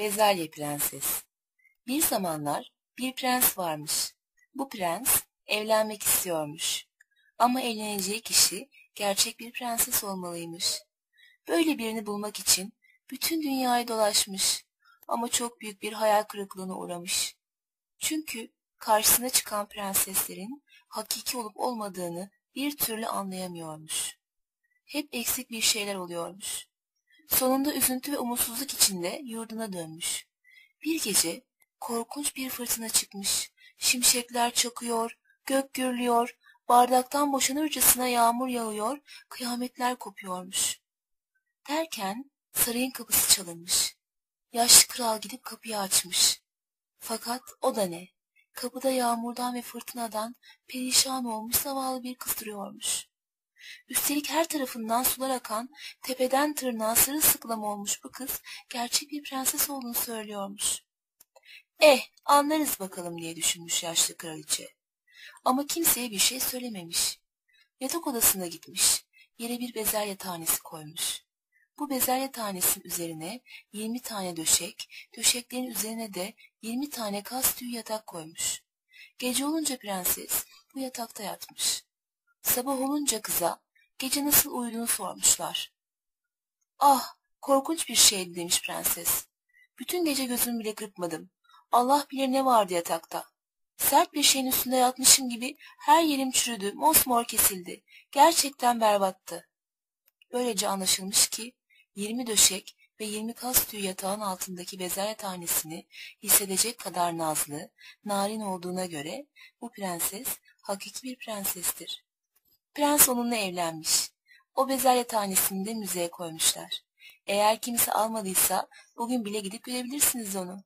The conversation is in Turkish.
Bezelye Prenses Bir zamanlar bir prens varmış. Bu prens evlenmek istiyormuş. Ama evleneceği kişi gerçek bir prenses olmalıymış. Böyle birini bulmak için bütün dünyayı dolaşmış ama çok büyük bir hayal kırıklığına uğramış. Çünkü karşısına çıkan prenseslerin hakiki olup olmadığını bir türlü anlayamıyormuş. Hep eksik bir şeyler oluyormuş. Sonunda üzüntü ve umutsuzluk içinde yurduna dönmüş. Bir gece korkunç bir fırtına çıkmış. Şimşekler çakıyor, gök gürlüyor, bardaktan boşanırcasına yağmur yağıyor, kıyametler kopuyormuş. Derken sarayın kapısı çalınmış. Yaşlı kral gidip kapıyı açmış. Fakat o da ne? Kapıda yağmurdan ve fırtınadan perişan olmuş zavallı bir kız duruyormuş. Üstelik her tarafından sular akan, tepeden tırnağa sırılsıklam olmuş bu kız gerçek bir prenses olduğunu söylüyormuş. Eh, anlarız bakalım diye düşünmüş yaşlı kraliçe. Ama kimseye bir şey söylememiş. Yatak odasına gitmiş, yere bir bezelye tanesi koymuş. Bu bezelye tanesinin üzerine 20 tane döşek, döşeklerin üzerine de 20 tane kas tüyü yatak koymuş. Gece olunca prenses bu yatakta yatmış. Sabah olunca kıza gece nasıl uyuduğunu sormuşlar. Ah korkunç bir şeydi demiş prenses. Bütün gece gözümü bile kırpmadım. Allah bilir ne vardı yatakta. Sert bir şeyin üstünde yatmışım gibi her yerim çürüdü, mosmor kesildi. Gerçekten berbattı. Böylece anlaşılmış ki 20 döşek ve 20 kas tüyü yatağın altındaki bezelye tanesini hissedecek kadar nazlı, narin olduğuna göre bu prenses hakiki bir prensestir. Prens onunla evlenmiş. O bezelye tanesini de müzeye koymuşlar. Eğer kimse almadıysa bugün bile gidip görebilirsiniz onu.